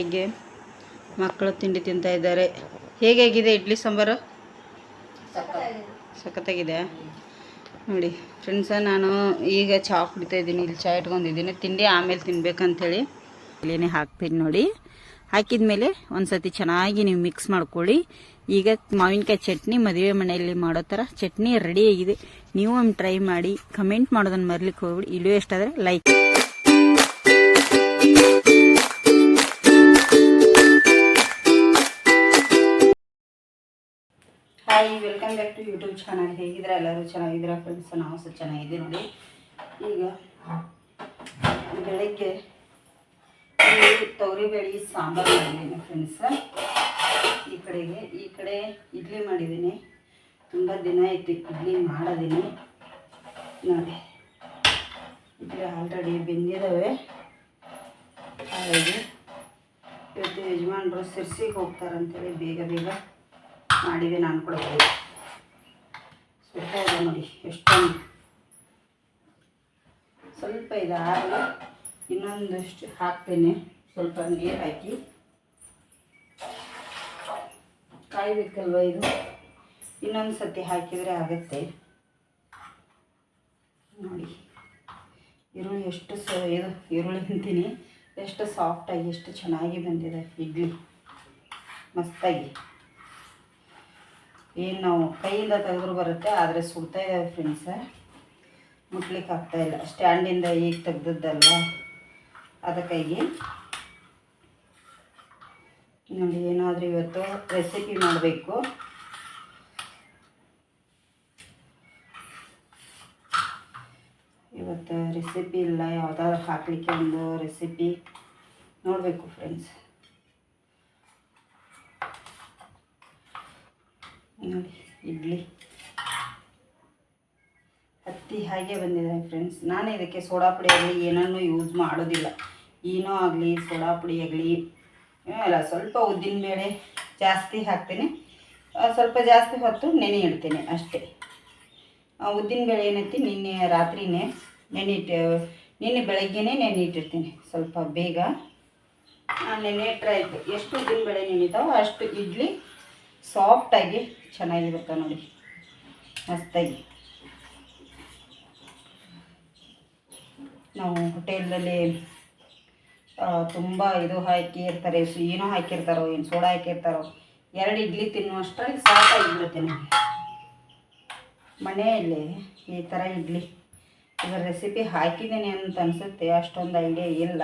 ಹೀಗೆ ಮಕ್ಕಳು ತಿಂಡಿ ತಿಂತಾ ಇದ್ದಾರೆ. ಹೇಗಾಗಿದೆ ಇಡ್ಲಿ ಸಾಂಬಾರು? ಸಖತ್ತಾಗಿದೆ. ನೋಡಿ ಫ್ರೆಂಡ್ಸ ನಾನು ಈಗ ಚಹಾ ಕುಡಿತಾ ಇದ್ದೀನಿ, ಇಲ್ಲಿ ಚಹಾ ಇಟ್ಕೊಂಡಿದ್ದೀನಿ. ತಿಂಡಿ ಆಮೇಲೆ ತಿನ್ಬೇಕಂತೇಳಿ. ಇಲ್ಲಿನೇ ಹಾಕ್ತೀನಿ ನೋಡಿ. ಹಾಕಿದ ಮೇಲೆ ಒಂದು ಸತಿ ಚೆನ್ನಾಗಿ ನೀವು ಮಿಕ್ಸ್ ಮಾಡ್ಕೊಳ್ಳಿ. ಈಗ ಮಾವಿನಕಾಯಿ ಚಟ್ನಿ ಮದುವೆ ಮನೆಯಲ್ಲಿ ಮಾಡೋ ಥರ ಚಟ್ನಿ ರೆಡಿ ಆಗಿದೆ. ನೀವು ಒಮ್ಮೆ ಟ್ರೈ ಮಾಡಿ ಕಮೆಂಟ್ ಮಾಡೋದನ್ನು ಮರ್ಲಿಕ್ಕೆ ಹೋಗ್ಬಿಡಿ. ಇಲ್ಲೂ ಎಷ್ಟಾದರೆ like hi welcome back to YouTube channel ಹೇಗಿದ್ರೆ ಎಲ್ಲರೂ ಚೆನ್ನಾಗಿದ್ದೀರಾ? ಫ್ರೆಂಡ್ಸ್ ನಾವು ಸಹ ಚೆನ್ನಾಗಿದ್ದೀವಿ. ನೋಡಿ ಈಗ ಬೆಳಗ್ಗೆ ತೊಗರಿಬೇಳೆ ಸಾಂಬಾರು ಮಾಡಿದ್ದೀನಿ ಫ್ರೆಂಡ್ಸ್ ಈ ಕಡೆಗೆ, ಈ ಕಡೆ ಇಡ್ಲಿ ಮಾಡಿದ್ದೀನಿ. ತುಂಬ ದಿನ ಆಯಿತು ಇಡ್ಲಿ ಮಾಡಿದ್ದೀನಿ ನೋಡಿ, ಇಡ್ಲಿ ಆಲ್ರೆಡಿ ಬೆಂದಿದ್ದಾವೆ ಹಾಗಾಗಿ ಇವತ್ತು ಯಜಮಾನರು ಸಿರ್ಸಿಗೆ ಹೋಗ್ತಾರಂತೇಳಿ ಬೇಗ ಬೇಗ. ಮಾಡಿದೆ, ನಾನು ಕೂಡ ಇದೆ ನೋಡಿ, ಎಷ್ಟೊಂದು. ಸ್ವಲ್ಪ ಇದೆ ಆರಲು ಇನ್ನೊಂದಷ್ಟು ಹಾಕ್ತೇನೆ. ಸ್ವಲ್ಪ ನೀರು ಹಾಕಿ. ಕಾಯ್ಬೇಕಲ್ವ ಇದು? ಇನ್ನೊಂದು ಸತಿ ಹಾಕಿದರೆ ಆಗುತ್ತೆ. ನೋಡಿ, ಈರುಳ್ಳಿ ಎಷ್ಟು ಸ, ಇದು ಈರುಳ್ಳಿ ಅಂತೀನಿ. ಎಷ್ಟು ಸಾಫ್ಟಾಗಿ ಎಷ್ಟು ಚೆನ್ನಾಗಿ ಬಂದಿದೆ, ಇಡ್ಲಿ. ಮಸ್ತಾಗಿ. ಏನು ನಾವು ಕೈಯಿಂದ ತೆಗೆದ್ರು ಬರುತ್ತೆ, ಆದರೆ ಸುಡ್ತಾ ಇದ್ದಾವೆ ಫ್ರೆಂಡ್ಸ ಮುಟ್ಲಿಕ್ಕೆ ಆಗ್ತಾ ಇಲ್ಲ. ಸ್ಟ್ಯಾಂಡಿಂದ ಈಗ ತೆಗ್ದದ್ದಲ್ವ? ಅದಕ್ಕಾಗಿ. ನೋಡಿ, ಏನಾದರೂ ಇವತ್ತು ರೆಸಿಪಿ ಮಾಡಬೇಕು. ಇವತ್ತು ರೆಸಿಪಿ ಇಲ್ಲ, ಯಾವುದಾದ್ರು ಹಾಕಲಿಕ್ಕೆ ಒಂದು ರೆಸಿಪಿ ನೋಡಬೇಕು ಫ್ರೆಂಡ್ಸ್ ನೋಡಿ, ಇಡ್ಲಿ. ಹತ್ತಿ ಹಾಗೆ ಬಂದಿದೆ ಫ್ರೆಂಡ್ಸ್ ನಾನು ಇದಕ್ಕೆ ಸೋಡಾ ಪುಡಿ ಆಗಲಿ, ಏನನ್ನೂ ಯೂಸ್ ಮಾಡೋದಿಲ್ಲ. ಏನೋ ಆಗಲಿ, ಸೋಡಾ ಪುಡಿ ಆಗಲಿ. ಇಲ್ಲ ಸ್ವಲ್ಪ ಉದ್ದಿನ ಬೇಳೆ ಜಾಸ್ತಿ ಹಾಕ್ತೀನಿ. ಸ್ವಲ್ಪ ಜಾಸ್ತಿ ಹೊತ್ತು ನೆನೆ ಇಡ್ತೀನಿ ಅಷ್ಟೇ. ಉದ್ದಿನ ಬೇಳೆ ಏನೈತಿ, ನಿನ್ನೆ ರಾತ್ರಿನೇ ನೆನೆಯಿಟ್ಟು ನಿನ್ನೆ ಬೆಳಗ್ಗೆನೇ ನೆನೆ ಇಟ್ಟಿರ್ತೀನಿ, ಸ್ವಲ್ಪ ಬೇಗ. ನೆನೆ ಇಟ್ಟರೆ ಆಯಿತು. ಎಷ್ಟು ಉದ್ದಿನ ಬೇಳೆ ನೆನೀತಾವೋ ಅಷ್ಟು ಇಡ್ಲಿ ಸಾಫ್ಟಾಗಿ ಚೆನ್ನಾಗಿರುತ್ತೆ ನೋಡಿ. ಮಸ್ತಾಗಿ. ನಾವು ಹೋಟೆಲ್ನಲ್ಲಿ ತುಂಬ ಇದು ಹಾಕಿರ್ತಾರೆ ಏನೋ ಹಾಕಿರ್ತಾರೋ, ಏನು ಸೋಡಾ ಹಾಕಿರ್ತಾರೋ, ಎರಡು ಇಡ್ಲಿ ತಿನ್ನುವಷ್ಟರಲ್ಲಿ ಸಾಕಾಗಿಬಿಡುತ್ತೆ ನನಗೆ ಮನೆಯಲ್ಲಿ ಈ ಥರ ಇಡ್ಲಿ. ಇದರ ರೆಸಿಪಿ ಹಾಕಿದ್ದೀನಿ ಅಂತ ಅನಿಸುತ್ತೆ, ಅಷ್ಟೊಂದು ಐಡಿಯಾ ಇಲ್ಲ.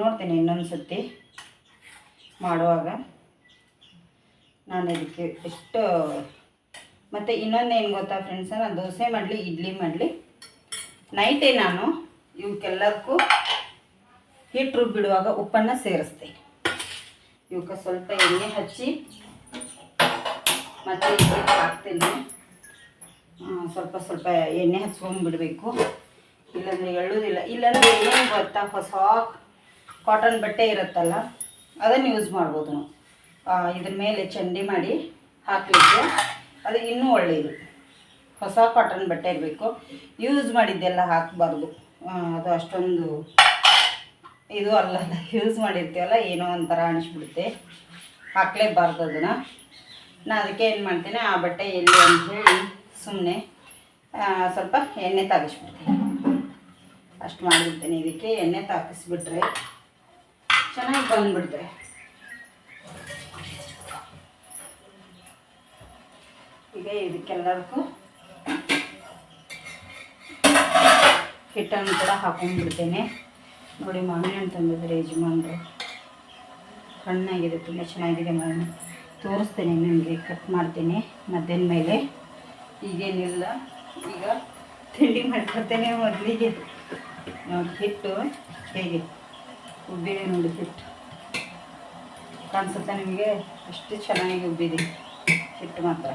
ನೋಡ್ತೀನಿ ಇನ್ನೊಂದು ಸತಿ ಮಾಡುವಾಗ. ನಾನು ಅದಕ್ಕೆ ಎಷ್ಟು, ಮತ್ತು ಏನು ಗೊತ್ತಾ ಫ್ರೆಂಡ್ಸ್ ನಾನು ದೋಸೆ ಮಾಡಲಿ, ಇಡ್ಲಿ ಮಾಡಲಿ. ನೈಟೇ ನಾನು ಇವಕ್ಕೆಲ್ಲದಕ್ಕೂ ಹಿಟ್ಟು ಬಿಡುವಾಗ ಉಪ್ಪನ್ನು ಸೇರಿಸ್ತೀನಿ ಇವಕ್ಕೆ ಸ್ವಲ್ಪ ಎಣ್ಣೆ ಹಚ್ಚಿ ಮತ್ತು ಇಡ್ಲಿ ಹಾಕ್ತೀನಿ. ಸ್ವಲ್ಪ ಸ್ವಲ್ಪ ಎಣ್ಣೆ ಹಚ್ಕೊಂಡ್ಬಿಡಬೇಕು ಇಲ್ಲಾಂದರೆ ಎಳ್ಳೋದಿಲ್ಲ. ಇಲ್ಲಾಂದರೆ ಏನು ಗೊತ್ತಾ, ಹೊಸ ಕಾಟನ್ ಬಟ್ಟೆ ಇರುತ್ತಲ್ಲ, ಅದನ್ನು ಯೂಸ್ ಮಾಡ್ಬೋದು ನಾವು. ಇದ್ರ ಮೇಲೆ ಚಂಡಿ ಮಾಡಿ ಹಾಕಲಿಕ್ಕೆ. ಅದು ಇನ್ನೂ ಒಳ್ಳೆಯದು ಹೊಸ ಕಾಟನ್ ಬಟ್ಟೆ ಇರಬೇಕು. ಯೂಸ್ ಮಾಡಿದ್ದೆಲ್ಲ ಹಾಕಬಾರ್ದು. ಅದು ಅಷ್ಟೊಂದು ಇದು ಅಲ್ಲ. ಯೂಸ್ ಮಾಡಿರ್ತೀವಲ್ಲ, ಏನೋ ಒಂಥರ ಅನಿಸ್ಬಿಡುತ್ತೆ. ಹಾಕಲೇಬಾರ್ದು ಅದನ್ನು. ನಾನು ಅದಕ್ಕೆ ಏನು ಮಾಡ್ತೀನಿ, ಆ ಬಟ್ಟೆ ಎಲ್ಲಿ ಅಂತ ಹೇಳಿ ಸುಮ್ಮನೆ ಸ್ವಲ್ಪ ಎಣ್ಣೆ ತಾಗಿಸ್ಬಿಡ್ತೀನಿ. ಅಷ್ಟು ಮಾಡಿಬಿಡ್ತೀನಿ. ಇದಕ್ಕೆ ಎಣ್ಣೆ ತಾಕಿಸ್ಬಿಟ್ರೆ ಚೆನ್ನಾಗಿ ಬಂದ್ಬಿಡ್ತೆ ಈಗ ಇದಕ್ಕೆಲ್ಲದಕ್ಕೂ ಹಿಟ್ಟನ್ನು ಕೂಡ ಹಾಕೊಂಡ್ಬಿಡ್ತೇನೆ. ನೋಡಿ, ಮಾವಿನ ಹಣ್ಣು ತಂದಿದ್ದಾರೆ ಯಜಮಾನರು. ಹಣ್ಣಾಗಿದೆ ತುಂಬ ಚೆನ್ನಾಗಿದೆ ಮಾವಿನ ತೋರಿಸ್ತೇನೆ ನಿಮಗೆ ಕಟ್ ಮಾಡ್ತೀನಿ ಮಧ್ಯಾಹ್ನ ಮೇಲೆ. ಈಗೇನಿಲ್ಲ, ಈಗ ತಿಂಡಿ ಮಾಡ್ಕೊಡ್ತೇನೆ ಮೊದಲಿಗೆ. ನೋಡಿ, ಹಿಟ್ಟು ಹೇಗೆ? ಉಬ್ಬಿದೆ ನೋಡಿ ಹಿಟ್ಟು. ಕಾಣಿಸುತ್ತೆ ನಿಮಗೆ? ಅಷ್ಟು ಚೆನ್ನಾಗಿ ಉಬ್ಬಿದೆ ಹಿಟ್ಟು ಮಾತ್ರ.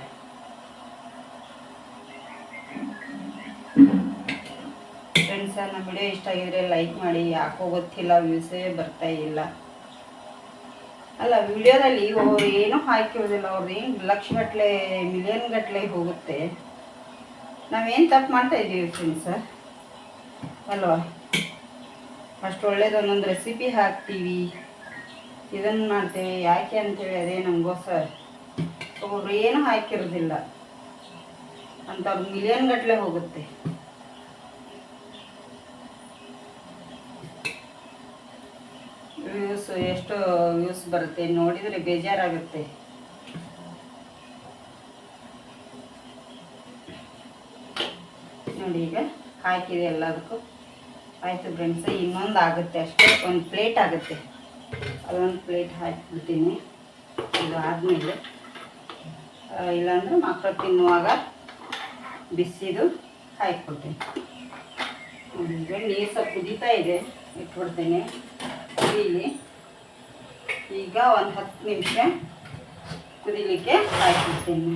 ಫ್ರೆಂಡ್ಸ ನಮ್ಮ ವಿಡಿಯೋ ಇಷ್ಟ ಆಗಿದ್ರೆ ಲೈಕ್ ಮಾಡಿ, ಯಾಕೋ ಗೊತ್ತಿಲ್ಲ ವ್ಯೂಸೇ ಬರ್ತಾ ಇಲ್ಲ. ಅಲ್ಲ, ವಿಡಿಯೋದಲ್ಲಿ ಅವ್ರು ಏನೂ ಹಾಕಿರೋದಿಲ್ಲ ಅವ್ರದ್ದು ಏನು ಲಕ್ಷ ಗಟ್ಟಲೆ ಮಿಲಿಯನ್ ಗಟ್ಟಲೆ ಹೋಗುತ್ತೆ. ನಾವೇನು ತಪ್ಪು ಮಾಡ್ತಾ ಇದ್ದೀವಿ ಫ್ರೆಂಡ್ಸ ಅಲ್ವಾ? ಅಷ್ಟು ಒಳ್ಳೇದು ಒಂದೊಂದು ರೆಸಿಪಿ ಹಾಕ್ತೀವಿ. ಇದನ್ನು ಮಾಡ್ತೇವೆ, ಯಾಕೆ ಅಂತೇಳಿ ಅದೇ ನಮಗೋಸ್ಕರ ಒಬ್ಬೊಬ್ರು ಏನೂ ಹಾಕಿರೋದಿಲ್ಲ. ಅಂತ ಮಿಲಿಯನ್ ಗಟ್ಟಲೆ ಹೋಗುತ್ತೆ. ವ್ಯೂಸ್ ಎಷ್ಟು ನ್ಯೂಸ್ ಬರುತ್ತೆ, ನೋಡಿದರೆ ಬೇಜಾರಾಗುತ್ತೆ. ನೋಡಿ ಈಗ, ಹಾಕಿದೆ ಎಲ್ಲದಕ್ಕೂ. ಆಯಿತು ಫ್ರೆಂಡ್ಸ್ ಇನ್ನೊಂದು ಆಗುತ್ತೆ ಅಷ್ಟೇ, ಒಂದು ಪ್ಲೇಟ್ ಆಗುತ್ತೆ. ಅದೊಂದು ಪ್ಲೇಟ್ ಹಾಕಿಬಿಡ್ತೀನಿ. ಇದು ಆದಮೇಲೆ ಇಲ್ಲಾಂದ್ರೆ ಮಕ್ಕಳು ತಿನ್ನುವಾಗ ಬಿಸಿದು ಹಾಕಿಕೊಡ್ತೀನಿ ಈಗ ನೀರು ಸ್ವಲ್ಪ ಕುದೀತಾ ಇದೆ, ಇಟ್ಬಿಡ್ತೇನೆ. ಕುದೀಲಿ ಈಗ ಒಂದು ಹತ್ತು ನಿಮಿಷ ಕುದಿಲಿಕ್ಕೆ ಹಾಕಿಬಿಡ್ತೀನಿ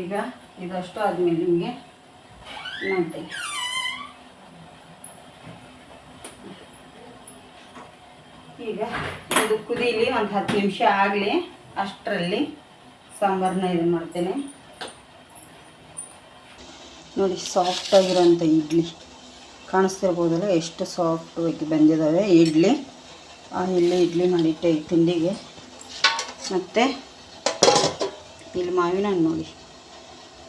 ಈಗ ಇದಷ್ಟು ಆದಮೇಲೆ ನಿಮಗೆ ನೋಡ್ತೀನಿ ಈಗ ಇದು ಕುದೀಲಿ ಒಂದು ಹತ್ತು ನಿಮಿಷ ಆಗಲಿ, ಅಷ್ಟರಲ್ಲಿ ಸಾಂಬಾರನ್ನ ಇದು ಮಾಡ್ತೇನೆ. ನೋಡಿ ಸಾಫ್ಟಾಗಿರೋಂಥ ಇಡ್ಲಿ. ಕಾಣಿಸ್ತಿರ್ಬೋದಲ್ಲ, ಎಷ್ಟು ಸಾಫ್ಟಾಗಿ ಬಂದಿದ್ದಾವೆ ಇಡ್ಲಿ. ಆ, ಇಲ್ಲಿ ಇಡ್ಲಿ ಮಾಡಿಟ್ಟೆ ಈ ತಿಂಡಿಗೆ. ಮತ್ತು, ಇಲ್ಲಿ ಮಾವಿನ ಹಣ್ಣು ನೋಡಿ.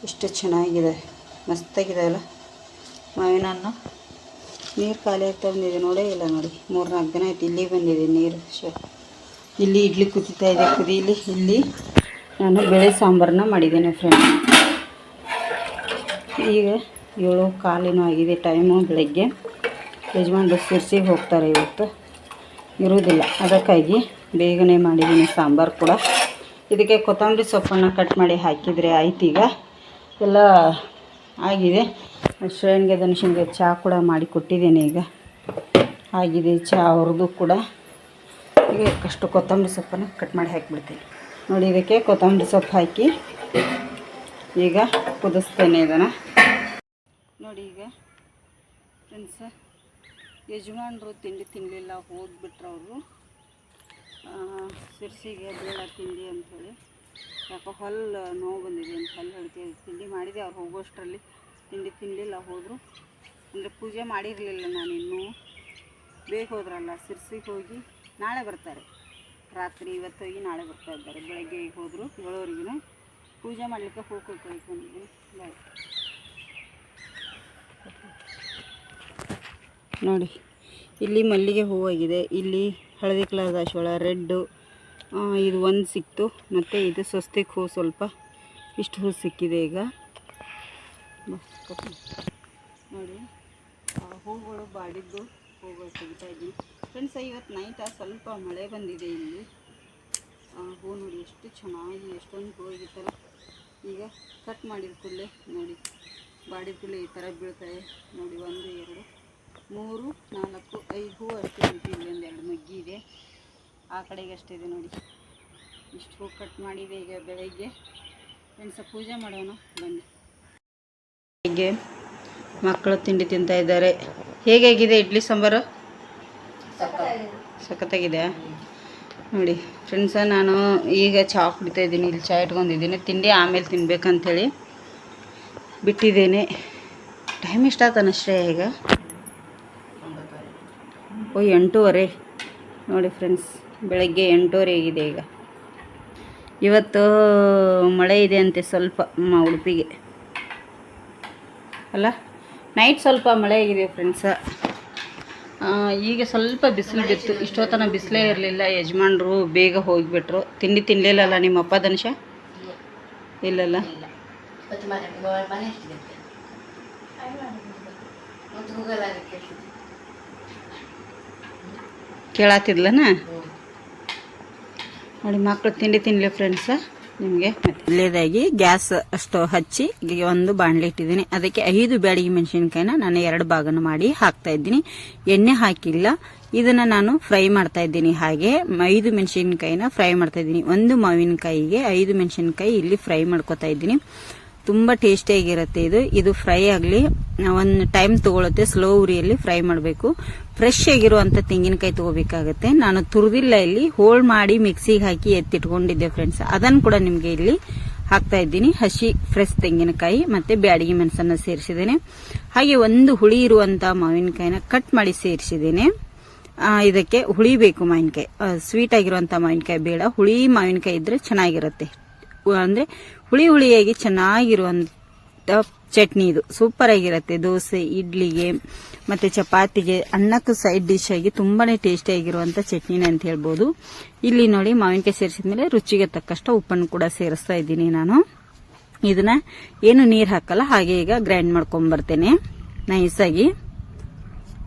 ಎಷ್ಟು ಚೆನ್ನಾಗಿದೆ. ಮಸ್ತಾಗಿದೆ ಅಲ್ಲ. ಮಾವಿನ ಹಣ್ಣು ನೀರು ಖಾಲಿ ಆಗ್ತಾ ಬಂದಿದೆ, ನೋಡೇ ಇಲ್ಲ ನೋಡಿ. ಮೂರು ನಾಲ್ಕು ದಿನ ಆಯ್ತು ಇಲ್ಲಿ ಬಂದಿದೆ ನೀರು. ಶ ಇಲ್ಲಿ ಇಡ್ಲಿ ಕುದೀತಾ ಇದೆ, ಕುದೀಲಿ. ಇಲ್ಲಿ ನಾನು ಬೇಳೆ ಸಾಂಬಾರನ್ನ ಮಾಡಿದ್ದೇನೆ ಫ್ರೆಂಡ್ ಈಗ ಏಳು ಕಾಲಿನೂ ಆಗಿದೆ ಟೈಮು ಬೆಳಗ್ಗೆ. ಯಜಮಾನ್ರು ಸಿರ್ಸಿಗೆ ಹೋಗ್ತಾರೆ ಇವತ್ತು. ಇರೋದಿಲ್ಲ ಅದಕ್ಕಾಗಿ ಬೇಗನೆ ಮಾಡಿದ್ದೀನಿ ಸಾಂಬಾರು ಕೂಡ. ಇದಕ್ಕೆ ಕೊತ್ತಂಬರಿ ಸೊಪ್ಪನ್ನು ಕಟ್ ಮಾಡಿ ಹಾಕಿದರೆ ಆಯ್ತು ಈಗ. ಎಲ್ಲ ಆಗಿದೆ. ಶ್ರೇಣಿಗೆ ಧನುಷನ್ಗೆ ಚಹಾ ಕೂಡ ಮಾಡಿ ಕೊಟ್ಟಿದ್ದೇನೆ ಈಗ. ಆಗಿದೆ ಚಹಾ ಅವ್ರದ್ದು ಕೂಡ. ಈಗ ಅಷ್ಟು ಕೊತ್ತಂಬರಿ ಸೊಪ್ಪನ್ನು ಕಟ್ ಮಾಡಿ ಹಾಕಿಬಿಡ್ತೀನಿ. ನೋಡಿ, ಇದಕ್ಕೆ ಕೊತ್ತಂಬರಿ ಸೊಪ್ಪು ಹಾಕಿ ಈಗ ಕುದಿಸ್ತೇನೆ ಇದನ್ನು. ನೋಡಿ ಈಗ. ಫ್ರೆಂಡ್ಸ ಯಜಮಾನರು ತಿಂಡಿ ತಿನ್ನಲಿಲ್ಲ ಹೋಗಿಬಿಟ್ರು ಅವರು. ಸಿರ್ಸಿಗೆ ಬೇಡ ತಿಂಡಿ ಅಂಥೇಳಿ. ಯಾಕೋ ಹಲ್ಲು ನೋವು ಬಂದಿದೆ ಅಂತ ಹಲ್ಲು ಹೇಳ್ತೀವಿ ತಿಂಡಿ ಮಾಡಿದೆ ಅವ್ರು ಹೋಗೋಷ್ಟರಲ್ಲಿ. ತಿಂಡಿ ತಿನ್ನಲಿಲ್ಲ ಹೋದರು. ಅಂದರೆ ಪೂಜೆ ಮಾಡಿರಲಿಲ್ಲ ನಾನು ಇನ್ನೂ. ಬೇಗ ಹೋದ್ರಲ್ಲ, ಸಿರ್ಸಿಗೆ ಹೋಗಿ ನಾಳೆ ಬರ್ತಾರೆ. ರಾತ್ರಿ ಇವತ್ತು ಹೋಗಿ ನಾಳೆ ಬರ್ತಾ ಇದ್ದಾರೆ. ಬೆಳಗ್ಗೆ ಹೋದರು ಏಳುವರೆಗೂ ಪೂಜೆ ಮಾಡಲಿಕ್ಕೆ ಹೋಗಿ ಬಂದಿದ್ದೀನಿ. ಬಾಯ್ ನೋಡಿ. ಇಲ್ಲಿ ಮಲ್ಲಿಗೆ ಹೂವಾಗಿದೆ. ಇಲ್ಲಿ ಹಳದಿ ಕಲರ್ ದಾಸವಾಳ, ರೆಡ್ಡು ಇದು ಒಂದು ಸಿಕ್ತು. ಮತ್ತು ಇದು ಸ್ವಸ್ತಿಕ್ ಹೂವು ಸ್ವಲ್ಪ ಇಷ್ಟು ಹೂ ಸಿಕ್ಕಿದೆ ಈಗ. ನೋಡಿ ಹೂಗಳು ಬಾಡಿದ್ದು ಹೂಗಳು ತೆಗಿತಾ ಇದ್ದೀನಿ. ಫ್ರೆಂಡ್ಸ್ ಇವತ್ತು ನೈಟ ಸ್ವಲ್ಪ ಮಳೆ ಬಂದಿದೆ ಇಲ್ಲಿ. ಹೂ ನೋಡಿ ಎಷ್ಟು ಚೆನ್ನಾಗಿ, ಎಷ್ಟೊಂದು ಹೂ ಆಗಿತ್ತಲ್ಲ ಈಗ ಕಟ್ ಮಾಡಿದ ಕೂಡಲೇ ನೋಡಿ. ಬಾಡಿದ ಕೂಡಲೇ ಈ ಥರ ಬೀಳ್ತಾರೆ ನೋಡಿ, ಒಂದು, ಎರಡು. ಮೂರು, ನಾಲ್ಕು, ಐದು ಅಷ್ಟೇ ಉಂಟು ಇಲ್ಲೊಂದು ಎರಡು ಮಗ್ಗಿ ಇದೆ. ಆ ಕಡೆಗೆ ಅಷ್ಟಿದೆ ನೋಡಿ. ಇಷ್ಟು ಹೂ ಕಟ್ ಮಾಡಿದೆ ಈಗ ಬೆಳಗ್ಗೆ. ಫ್ರೆಂಡ್ಸ ಪೂಜೆ ಮಾಡೋಣ, ಬನ್ನಿ. ಬೆಳಗ್ಗೆ ಮಕ್ಕಳು ತಿಂಡಿ ತಿಂತಾ ಇದ್ದಾರೆ. ಹೇಗಾಗಿದೆ ಇಡ್ಲಿ ಸಾಂಬಾರು? ಸಖತ್ತಾಗಿದೆ. ನೋಡಿ ಫ್ರೆಂಡ್ಸ ನಾನು ಈಗ ಚಹಾ ಕುಡಿತಾ ಇದ್ದೀನಿ, ಇಲ್ಲಿ ಚಹಾ ಇಟ್ಕೊಂಡಿದ್ದೀನಿ. ತಿಂಡಿ ಆಮೇಲೆ ತಿನ್ಬೇಕಂತೇಳಿ ಬಿಟ್ಟಿದ್ದೇನೆ. ಟೈಮ್ ಇಷ್ಟ ಆತನಷ್ಟೇ ಈಗ? ಓ, ಎಂಟೂವರೆ. ನೋಡಿ ಫ್ರೆಂಡ್ಸ್ ಬೆಳಗ್ಗೆ ಎಂಟೂವರೆ ಆಗಿದೆ ಈಗ. ಇವತ್ತು ಮಳೆ ಇದೆ ಅಂತೆ ಸ್ವಲ್ಪ ಉಡುಪಿಗೆ. ಅಲ್ಲ ನೈಟ್ ಸ್ವಲ್ಪ ಮಳೆ ಆಗಿದೆ ಫ್ರೆಂಡ್ಸ ಈಗ ಸ್ವಲ್ಪ ಬಿಸಿಲು ಬಿತ್ತು. ಇಷ್ಟೊತ್ತನ ಬಿಸಿಲೇ ಇರಲಿಲ್ಲ, ಯಜಮಾನ್ರು ಬೇಗ ಹೋಗಿಬಿಟ್ರು. ತಿಂಡಿ ತಿನ್ನಲಿಲ್ಲಲ್ಲ ನಿಮ್ಮ ಅಪ್ಪ ಧನುಷ? ಇಲ್ಲಲ್ಲ ಮತ್ತು ಮನೆ ಮನೆ ಎಷ್ಟಿದೆ ಮತ್ತು ಗೂಗಲ್ ಆಗಿ ಕೇಳ್ತಿದ್ದೆ ಕೇಳಾತಿದ್ಲನ? ನೋಡಿ ಮಕ್ಕಳು ತಿಂಡಿ ತಿನ್ಲಿ ಫ್ರೆಂಡ್ಸ ನಿಮಗೆ ಒಳ್ಳೇದಾಗಿ ಗ್ಯಾಸ್ ಅಷ್ಟು ಹಚ್ಚಿ ಒಂದು ಬಾಣಲಿ ಇಟ್ಟಿದ್ದೀನಿ. ಅದಕ್ಕೆ ಐದು ಬ್ಯಾಡಿಗೆ ಮೆಣಸಿನ್ಕಾಯಿನ ನಾನು ಎರಡು ಭಾಗನ ಮಾಡಿ ಹಾಕ್ತಾ ಇದ್ದೀನಿ. ಎಣ್ಣೆ ಹಾಕಿಲ್ಲ. ಇದನ್ನ ನಾನು ಫ್ರೈ ಮಾಡ್ತಾ ಇದ್ದೀನಿ. ಹಾಗೆ ಐದು ಮೆಣಸಿನ್ಕಾಯಿನ ಫ್ರೈ ಮಾಡ್ತಾ ಇದ್ದೀನಿ. ಒಂದು ಮಾವಿನಕಾಯಿಗೆ ಐದು ಮೆಣಸಿನ್ಕಾಯಿ ಇಲ್ಲಿ ಫ್ರೈ ಮಾಡ್ಕೊತಾ ಇದ್ದೀನಿ. ತುಂಬ ಟೇಸ್ಟಿಯಾಗಿರುತ್ತೆ ಇದು. ಇದು ಫ್ರೈ ಆಗಲಿ ಒಂದು ಟೈಮ್ ತಗೊಳುತ್ತೆ ಸ್ಲೋ ಉರಿಯಲ್ಲಿ ಫ್ರೈ ಮಾಡಬೇಕು. ಫ್ರೆಶ್ ಆಗಿರುವಂಥ ತೆಂಗಿನಕಾಯಿ ತಗೋಬೇಕಾಗುತ್ತೆ. ನಾನು ತುರಿದಿಲ್ಲ ಇಲ್ಲಿ. ಹೋಳ್ ಮಾಡಿ ಮಿಕ್ಸಿಗೆ ಹಾಕಿ ಎತ್ತಿಟ್ಕೊಂಡಿದ್ದೆ ಫ್ರೆಂಡ್ಸ್ ಅದನ್ನು ಕೂಡ ನಿಮಗೆ ಇಲ್ಲಿ ಹಾಕ್ತಾ ಇದ್ದೀನಿ. ಹಸಿ ಫ್ರೆಶ್ ತೆಂಗಿನಕಾಯಿ ಮತ್ತೆ ಬ್ಯಾಡಿಗೆ ಮೆಣಸನ್ನ ಸೇರಿಸಿದ್ದೇನೆ. ಹಾಗೆ ಒಂದು ಹುಳಿ ಇರುವಂತ ಮಾವಿನಕಾಯಿನ ಕಟ್ ಮಾಡಿ ಸೇರಿಸಿದ್ದೇನೆ. ಇದಕ್ಕೆ ಹುಳಿ ಬೇಕು ಮಾವಿನಕಾಯಿ. ಸ್ವೀಟ್ ಆಗಿರುವಂತ ಮಾವಿನಕಾಯಿ ಬೇಡ. ಹುಳಿ ಮಾವಿನಕಾಯಿ ಇದ್ರೆ ಚೆನ್ನಾಗಿರುತ್ತೆ. ಅಂದ್ರೆ ಹುಳಿ ಹುಳಿಯಾಗಿ ಚೆನ್ನಾಗಿರುವಂಥ ಚಟ್ನಿ ಇದು. ಸೂಪರ್ ಆಗಿರುತ್ತೆ. ದೋಸೆ, ಇಡ್ಲಿಗೆ, ಮತ್ತೆ ಚಪಾತಿಗೆ, ಅನ್ನಕ್ಕೂ ಸೈಡ್ ಡಿಶ್ ಆಗಿ ತುಂಬಾನೇ ಟೇಸ್ಟಿ ಆಗಿರುವಂತ ಚಟ್ನಿನ ಅಂತ ಹೇಳ್ಬೋದು. ಇಲ್ಲಿ ನೋಡಿ ಮಾವಿನಕಾಯಿ ಸೇರಿಸಿದ ಮೇಲೆ ರುಚಿಗೆ ತಕ್ಕಷ್ಟು ಉಪ್ಪನ್ನು ಕೂಡ ಸೇರಿಸ್ತಾ ಇದ್ದೀನಿ ನಾನು. ಇದನ್ನ ಏನು ನೀರು ಹಾಕಲ್ಲ ಹಾಗೆ ಈಗ ಗ್ರೈಂಡ್ ಮಾಡ್ಕೊಂಡ್ ಬರ್ತೇನೆ ನೈಸಾಗಿ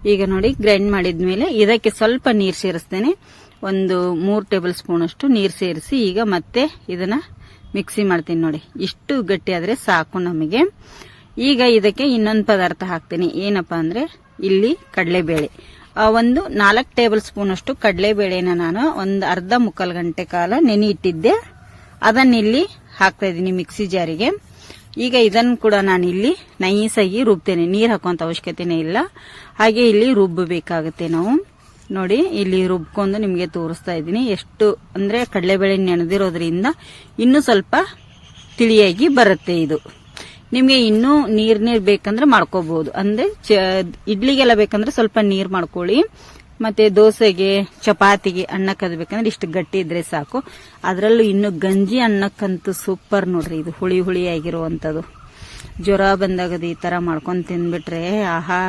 ಈಗ ನೋಡಿ ಗ್ರೈಂಡ್ ಮಾಡಿದ್ಮೇಲೆ ಇದಕ್ಕೆ ಸ್ವಲ್ಪ ನೀರು ಸೇರಿಸ್ತೇನೆ. ಒಂದು ಮೂರು ಟೇಬಲ್ ಸ್ಪೂನ್ ಅಷ್ಟು ನೀರು ಸೇರಿಸಿ ಈಗ ಮತ್ತೆ ಇದನ್ನ ಮಿಕ್ಸಿ ಮಾಡ್ತೀನಿ ನೋಡಿ. ಇಷ್ಟು ಗಟ್ಟಿ ಆದ್ರೆ ಸಾಕು ನಮಗೆ. ಈಗ ಇದಕ್ಕೆ ಇನ್ನೊಂದು ಪದಾರ್ಥ ಹಾಕ್ತೀನಿ. ಏನಪ್ಪಾ ಅಂದ್ರೆ ಇಲ್ಲಿ ಕಡಲೆಬೇಳೆ. ಒಂದು ನಾಲ್ಕು ಟೇಬಲ್ ಸ್ಪೂನ್ ಅಷ್ಟು ಕಡಲೆಬೇಳೆನ ನಾನು ಒಂದು ಅರ್ಧ ಮುಕ್ಕಾಲು ಗಂಟೆ ಕಾಲ ನೆನೆ ಇಟ್ಟಿದ್ದೆ ಅದನ್ನ ಇಲ್ಲಿ ಹಾಕ್ತಾ ಇದ್ದೀನಿ ಮಿಕ್ಸಿ ಜಾರಿಗೆ. ಈಗ ಇದನ್ನು ಕೂಡ ನಾನು ಇಲ್ಲಿ ನೈಸಾಗಿ ರುಬ್ತೇನೆ. ನೀರು ಹಾಕುವಂತ ಅವಶ್ಯಕತೆನೇ ಇಲ್ಲ. ಹಾಗೆ ಇಲ್ಲಿ ರುಬ್ಬಬೇಕಾಗುತ್ತೆ ನಾವು. ನೋಡಿ ಇಲ್ಲಿ ರುಬ್ಕೊಂಡು ನಿಮಗೆ ತೋರಿಸ್ತಾ ಇದ್ದೀನಿ. ಎಷ್ಟು ಅಂದರೆ ಕಡಲೆಬೇಳೆ ನೆನೆದಿರೋದ್ರಿಂದ ಇನ್ನೂ ಸ್ವಲ್ಪ ತಿಳಿಯಾಗಿ ಬರುತ್ತೆ ಇದು. ನಿಮಗೆ ಇನ್ನೂ ನೀರ್ ನೀರ್ ಬೇಕಂದ್ರೆ ಮಾಡ್ಕೋಬಹುದು ಅಂದ್ರೆ ಇಡ್ಲಿಗೆಲ್ಲ ಬೇಕಂದ್ರೆ ಸ್ವಲ್ಪ ನೀರ್ ಮಾಡ್ಕೊಳ್ಳಿ. ಮತ್ತೆ ದೋಸೆಗೆ, ಚಪಾತಿಗೆ ಅನ್ನಕ್ಕೆ ಅದು ಬೇಕಂದ್ರೆ ಇಷ್ಟು ಗಟ್ಟಿ ಇದ್ರೆ ಸಾಕು. ಅದರಲ್ಲೂ ಇನ್ನು ಗಂಜಿ ಅನ್ನಕ್ಕಂತೂ ಸೂಪರ್ ನೋಡ್ರಿ ಇದು ಹುಳಿ ಹುಳಿ ಆಗಿರುವಂಥದ್ದು ಜ್ವರ ಬಂದಾಗದು ಈ ತರ ಮಾಡ್ಕೊಂಡು ತಿಂದ್ಬಿಟ್ರೆ, ಆಹಾ.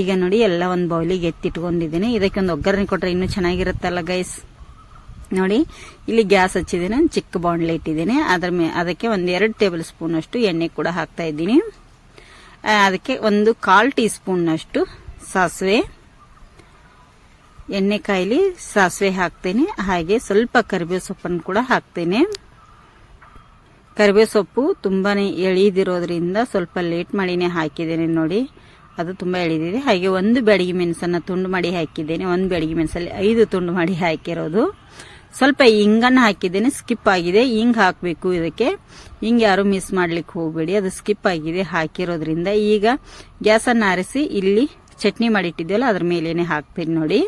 ಈಗ ನೋಡಿ ಎಲ್ಲ ಒಂದು ಬೌಲಿಗೆ ಎತ್ತಿಟ್ಕೊಂಡಿದ್ದೀನಿ. ಇದಕ್ಕೆ ಒಂದು ಒಗ್ಗರಣೆ ಕೊಟ್ಟರೆ ಇನ್ನೂ ಚೆನ್ನಾಗಿರುತ್ತಲ್ಲ ಗೈಸ್ ನೋಡಿ, ಇಲ್ಲಿ ಗ್ಯಾಸ್ ಹಚ್ಚಿದ್ದೀನಿ ಚಿಕ್ಕ ಬಾಂಡ್ಲೆ ಇಟ್ಟಿದ್ದೀನಿ. ಅದ್ರ ಮೇ, ಅದಕ್ಕೆ ಒಂದು ಎರಡು ಟೇಬಲ್ ಸ್ಪೂನ್ ಅಷ್ಟು ಎಣ್ಣೆ ಕೂಡ ಹಾಕ್ತಾ ಇದ್ದೀನಿ. ಅದಕ್ಕೆ ಒಂದು ಕಾಲ್ ಟೀ ಸ್ಪೂನ್ ಅಷ್ಟು ಸಾಸಿವೆ. ಎಣ್ಣೆ ಕಾಯಿಲಿ ಸಾಸಿವೆ ಹಾಕ್ತೇನೆ. ಹಾಗೆ ಸ್ವಲ್ಪ ಕರಿಬೇವು ಸೊಪ್ಪನ್ನು ಕೂಡ ಹಾಕ್ತೇನೆ. ಕರಿಬೇವು ಸೊಪ್ಪು ತುಂಬಾ ಎಳೆದಿರೋದ್ರಿಂದ ಸ್ವಲ್ಪ ಲೇಟ್ ಮಾಡಿನೇ ಹಾಕಿದ್ದೀನಿ ನೋಡಿ. ಅದು ತುಂಬಾ ಎಳೆದಿದೆ. ಹಾಗೆ ಒಂದು ಬೆಳಗ್ಗೆ ಮೆಣಸನ್ನ ತುಂಡು ಮಾಡಿ ಹಾಕಿದ್ದೇನೆ. ಒಂದು ಬೆಳಗ್ಗೆ ಮೆಣಸಲ್ಲಿ ಐದು ತುಂಡು ಮಾಡಿ ಹಾಕಿರೋದು. ಸ್ವಲ್ಪ ಹಿಂಗನ್ನು ಹಾಕಿದ್ದೇನೆ. ಸ್ಕಿಪ್ ಆಗಿದೆ. ಹಿಂಗ್ ಹಾಕಬೇಕು ಇದಕ್ಕೆ. ಹಿಂಗೆ ಯಾರು ಮಿಸ್ ಮಾಡ್ಲಿಕ್ಕೆ ಹೋಗಬೇಡಿ. ಅದು ಸ್ಕಿಪ್ ಆಗಿದೆ ಹಾಕಿರೋದ್ರಿಂದ. ಈಗ ಗ್ಯಾಸನ್ನು ಆರಿಸಿ ಇಲ್ಲಿ ಚಟ್ನಿ ಮಾಡಿಟ್ಟಿದ್ದೇವಲ್ಲ, ಅದ್ರ ಮೇಲೇನೆ ಹಾಕ್ತೀನಿ ನೋಡಿ.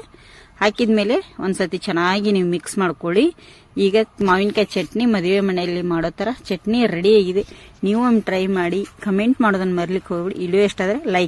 ಹಾಕಿದ್ಮೇಲೆ ಒಂದ್ಸತಿ ಚೆನ್ನಾಗಿ ನೀವು ಮಿಕ್ಸ್ ಮಾಡ್ಕೊಳ್ಳಿ. ಈಗ ಮಾವಿನಕಾಯಿ ಚಟ್ನಿ ಮದುವೆ ಮನೆಯಲ್ಲಿ ಮಾಡೋ ತರ ಚಟ್ನಿ ರೆಡಿ ಆಗಿದೆ. ನೀವು ಒಮ್ಮೆ ಟ್ರೈ ಮಾಡಿ ಕಮೆಂಟ್ ಮಾಡೋದನ್ನ ಮರ್ಲಿಕ್ಕೆ ಹೋಗ್ಬಿಡಿ. ಇಲ್ಲೂ ಎಷ್ಟಾದ್ರೆ ಲೈಕ್